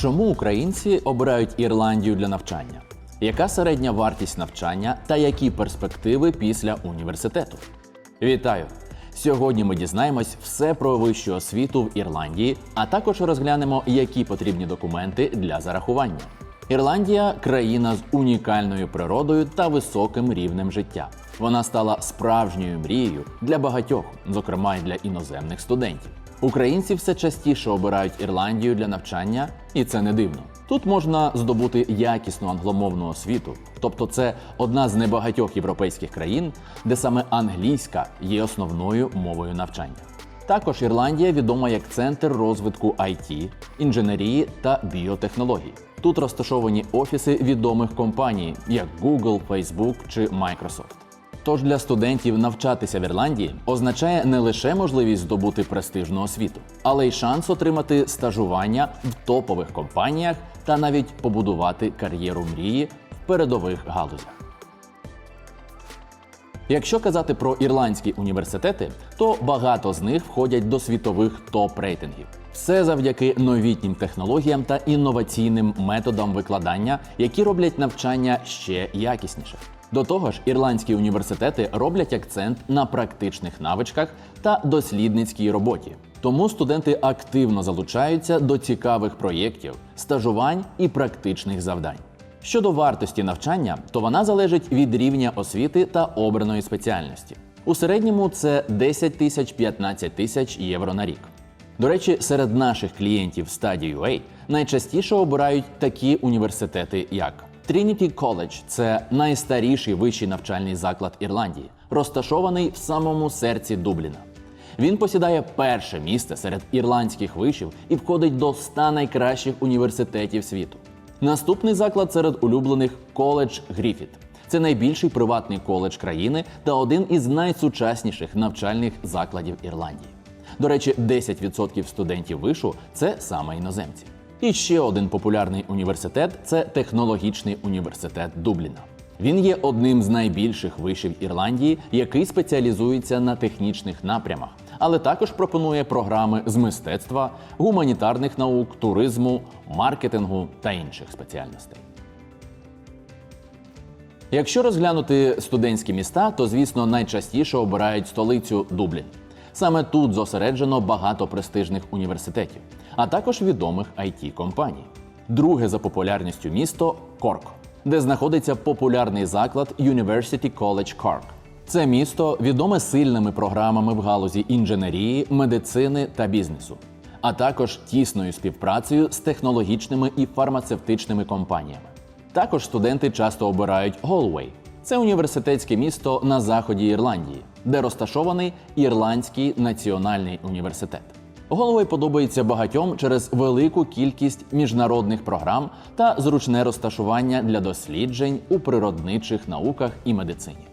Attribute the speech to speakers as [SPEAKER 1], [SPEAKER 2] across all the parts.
[SPEAKER 1] Чому українці обирають Ірландію для навчання? Яка середня вартість навчання та які перспективи після університету? Вітаю! Сьогодні ми дізнаємось все про вищу освіту в Ірландії, а також розглянемо, які потрібні документи для зарахування. Ірландія країна з унікальною природою та високим рівнем життя. Вона стала справжньою мрією для багатьох, зокрема й для іноземних студентів. Українці все частіше обирають Ірландію для навчання, і це не дивно. Тут можна здобути якісну англомовну освіту, тобто це одна з небагатьох європейських країн, де саме англійська є основною мовою навчання. Також Ірландія відома як центр розвитку IT, інженерії та біотехнологій. Тут розташовані офіси відомих компаній, як Google, Facebook чи Microsoft. Тож для студентів навчатися в Ірландії означає не лише можливість здобути престижну освіту, але й шанс отримати стажування в топових компаніях та навіть побудувати кар'єру мрії в передових галузях. Якщо казати про ірландські університети, то багато з них входять до світових топ-рейтингів. Все завдяки новітнім технологіям та інноваційним методам викладання, які роблять навчання ще якісніше. До того ж, ірландські університети роблять акцент на практичних навичках та дослідницькій роботі. Тому студенти активно залучаються до цікавих проєктів, стажувань і практичних завдань. Щодо вартості навчання, то вона залежить від рівня освіти та обраної спеціальності. У середньому це 10 тисяч 15 тисяч євро на рік. До речі, серед наших клієнтів стадії UA найчастіше обирають такі університети, як Trinity College – це найстаріший вищий навчальний заклад Ірландії, розташований в самому серці Дубліна. Він посідає перше місце серед ірландських вишів і входить до 100 найкращих університетів світу. Наступний заклад серед улюблених коледж Гріфіт. Це найбільший приватний коледж країни та один із найсучасніших навчальних закладів Ірландії. До речі, 10% студентів вишу це саме іноземці. І ще один популярний університет це технологічний університет Дубліна. Він є одним з найбільших вишів Ірландії, який спеціалізується на технічних напрямах, але також пропонує програми з мистецтва, гуманітарних наук, туризму, маркетингу та інших спеціальностей. Якщо розглянути студентські міста, то звісно найчастіше обирають столицю Дублін. Саме тут зосереджено багато престижних університетів, а також відомих it компаній. Друге за популярністю місто Корк, де знаходиться популярний заклад University College Cork. Це місто відоме сильними програмами в галузі інженерії, медицини та бізнесу, а також тісною співпрацею з технологічними і фармацевтичними компаніями. Також студенти часто обирають Голвей. Це університетське місто на заході Ірландії, де розташований Ірландський національний університет. Голови подобається багатьом через велику кількість міжнародних програм та зручне розташування для досліджень у природничих науках і медицині.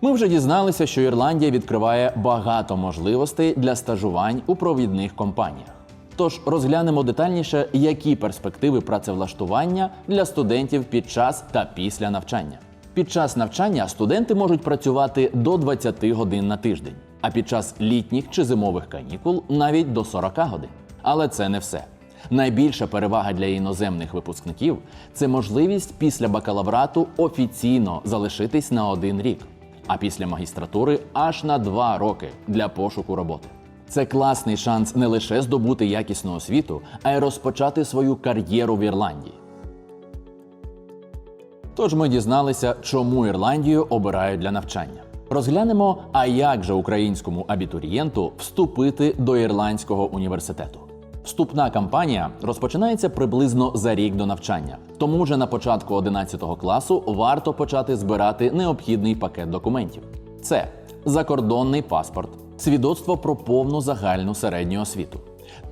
[SPEAKER 1] Ми вже дізналися, що Ірландія відкриває багато можливостей для стажувань у провідних компаніях. Тож розглянемо детальніше, які перспективи працевлаштування для студентів під час та після навчання. Під час навчання студенти можуть працювати до 20 годин на тиждень, а під час літніх чи зимових канікул навіть до 40 годин. Але це не все. Найбільша перевага для іноземних випускників це можливість після бакалаврату офіційно залишитись на один рік, а після магістратури аж на два роки для пошуку роботи. Це класний шанс не лише здобути якісну освіту, а й розпочати свою кар'єру в Ірландії. Тож ми дізналися, чому Ірландію обирають для навчання. Розглянемо, а як же українському абітурієнту вступити до ірландського університету. Вступна кампанія розпочинається приблизно за рік до навчання, тому вже на початку 11 класу варто почати збирати необхідний пакет документів. Це закордонний паспорт, свідоцтво про повну загальну середню освіту.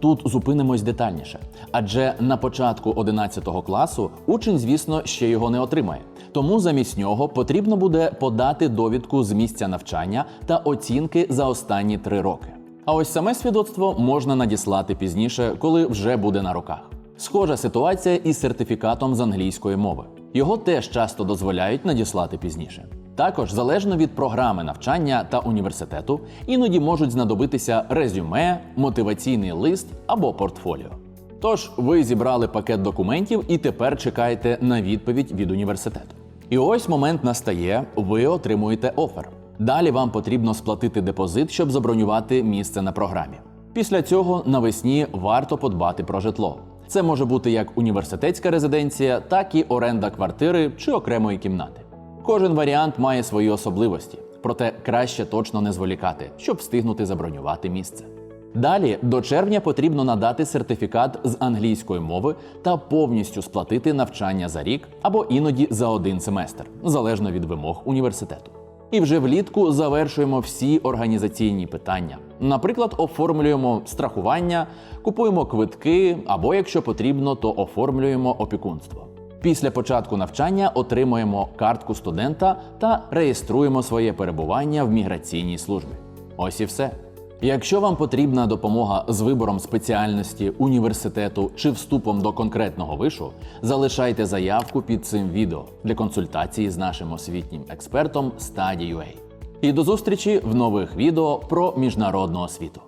[SPEAKER 1] Тут зупинимось детальніше, адже на початку 11 класу учень, звісно, ще його не отримає. Тому замість нього потрібно буде подати довідку з місця навчання та оцінки за останні три роки. А ось саме свідоцтво можна надіслати пізніше, коли вже буде на руках. Схожа ситуація із сертифікатом з англійської мови. Його теж часто дозволяють надіслати пізніше. Також, залежно від програми навчання та університету, іноді можуть знадобитися резюме, мотиваційний лист або портфоліо. Тож ви зібрали пакет документів і тепер чекаєте на відповідь від університету. І ось момент настає, ви отримуєте офер. Далі вам потрібно сплатити депозит, щоб забронювати місце на програмі. Після цього навесні варто подбати про житло. Це може бути як університетська резиденція, так і оренда квартири чи окремої кімнати. Кожен варіант має свої особливості, проте краще точно не зволікати, щоб встигнути забронювати місце. Далі до червня потрібно надати сертифікат з англійської мови та повністю сплатити навчання за рік або іноді за один семестр, залежно від вимог університету. І вже влітку завершуємо всі організаційні питання. Наприклад, оформлюємо страхування, купуємо квитки, або якщо потрібно, то оформлюємо опікунство. Після початку навчання отримуємо картку студента та реєструємо своє перебування в міграційній службі. Ось і все. Якщо вам потрібна допомога з вибором спеціальності, університету чи вступом до конкретного вишу, залишайте заявку під цим відео для консультації з нашим освітнім експертом Study.ua. І до зустрічі в нових відео про міжнародну освіту.